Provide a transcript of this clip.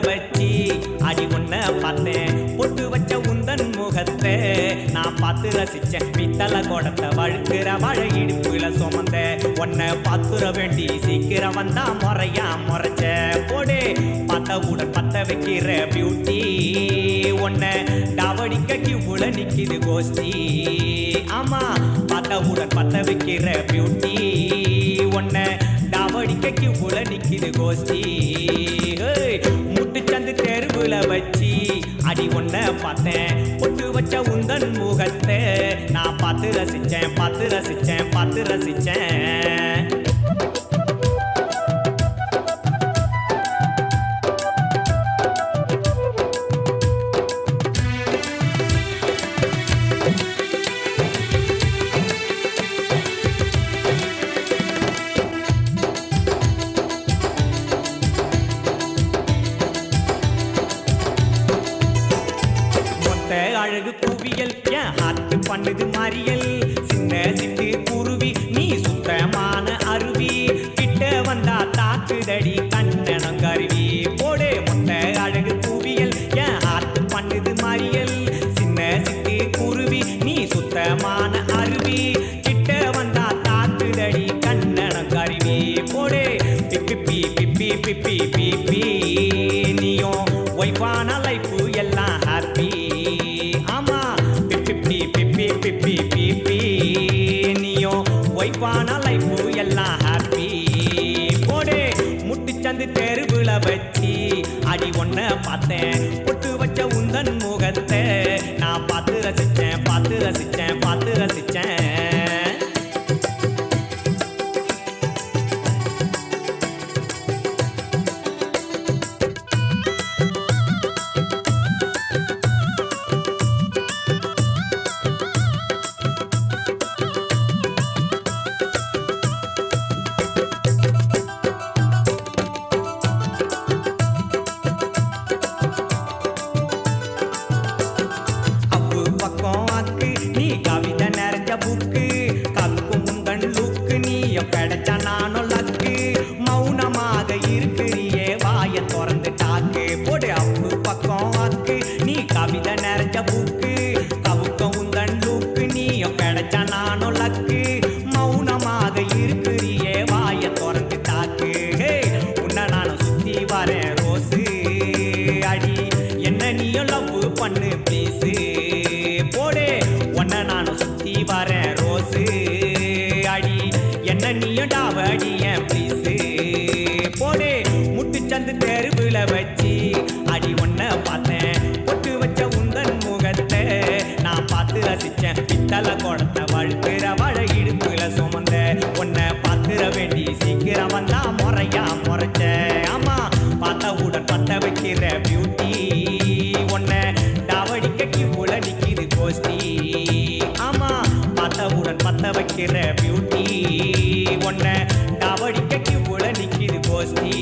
வச்சு அடி ஒன்ன பார்த்தேன் பொட்டு வச்ச உந்தன் முகத்தை. நான் பார்த்து ரசிச்சேன் பித்தளை கோடத்தை வழுக்கிற வாழை இடுப்புல சுமந்த. உன்னை பாத்துற வேண்டி சீக்கிரம் வந்தா முறையா முறைச்ச. போடு பார்த்தவுடன் பத்த வைக்கிற பியூட்டி உன்னை டாவடிக்க கிவுல நிக்கிது கோஷ்டி. ஆமா பார்த்தவுடன் பத்த வைக்கிற பியூட்டி உன்னை டாவடிக்க கிவுல நிக்கிது கோஷ்டி. வச்சு அடி ஒன்ன பார்த்தேன். ஒட்டு வச்ச உந்தன் முகத்தை நான் பார்த்து ரசிச்சேன் பார்த்து ரசிச்சேன் பார்த்து ரசிச்சேன். அழகு குவியல் என் ஹார்ட் பண்ணுது மாறியல். சின்ன சிட்டு குருவி நீ சுத்தமான அருவி. கிட்ட வந்தா தாக்குதடி கண்ணனம் கருவி போடு மொத்த அழகு குவியல் என் ஹார்ட் பண்ணுது மாறியல். சின்ன சிட்டு குருவி நீ சுத்தமான வச்சு அடி ஒன்ன பார்த்தேன். பொட்டு வச்ச உந்தன் மௌனமாக இருக்கிறியே வாய திறந்து டாக்கு போடு அப்பு பக்கம் வாக்கு நீ கவிதை நிறைஞ்ச பூக்கு. கவுக்கும் உந்தன் லுக்கு. நீயும் கிடைச்ச நானும் லக்கு. மௌனமாக இருக்கிறியே வாய திறந்து டாக்கு ஹே உன்னை நானும் சுத்தி வரேன் ரோஸு. அடி என்ன நீயும் லவ் பண்ணு பேசு போடு உன்னை நானும் சுத்தி வரேன் ரோஸு. அடி என்ன நீயும் டாவடியன் தெருவுல வச்சு அடி ஒன்ன பார்த்தேன். பொட்டு வச்ச உந்தன் முகத்தை நான் பார்த்து ரசிச்சேன். பித்தளை குடத்தை வழுக்கிற வாழ இடுப்புல சுமந்த உன்னை பார்த்துற வேண்டி சீக்கிரம் வந்தா முறையா முறைச்ச ஆமா பார்த்தவுடன் பத்த வைக்கிற பியூட்டி உன்னை டாவடிக்க கிவுல நிக்குது கோஷ்டி. ஆமா பார்த்தவுடன் பத்த வைக்கிற பியூட்டி உன்னை டாவடிக்க கிவுல நிக்கிது கோஷ்டி.